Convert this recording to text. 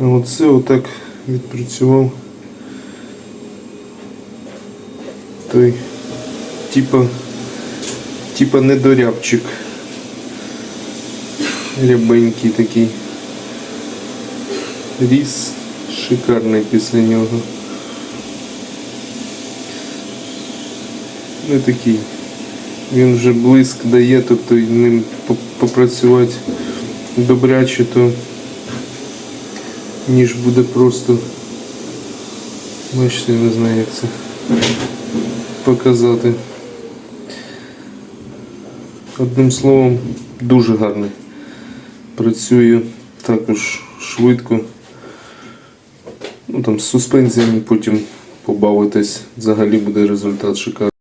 Оце отак відпрацював той типа, типа недорябчик. Рябенький такий. Ріс шикарний після нього. Не такий. Він вже блиск дає, тобто ним попрацювати добряче, то ніж буде просто. Бачите, я не знаю як це показати. Одним словом, дуже гарний. Працює також швидко. Ну там з суспензіями потім побавитись. Взагалі буде результат шикарний.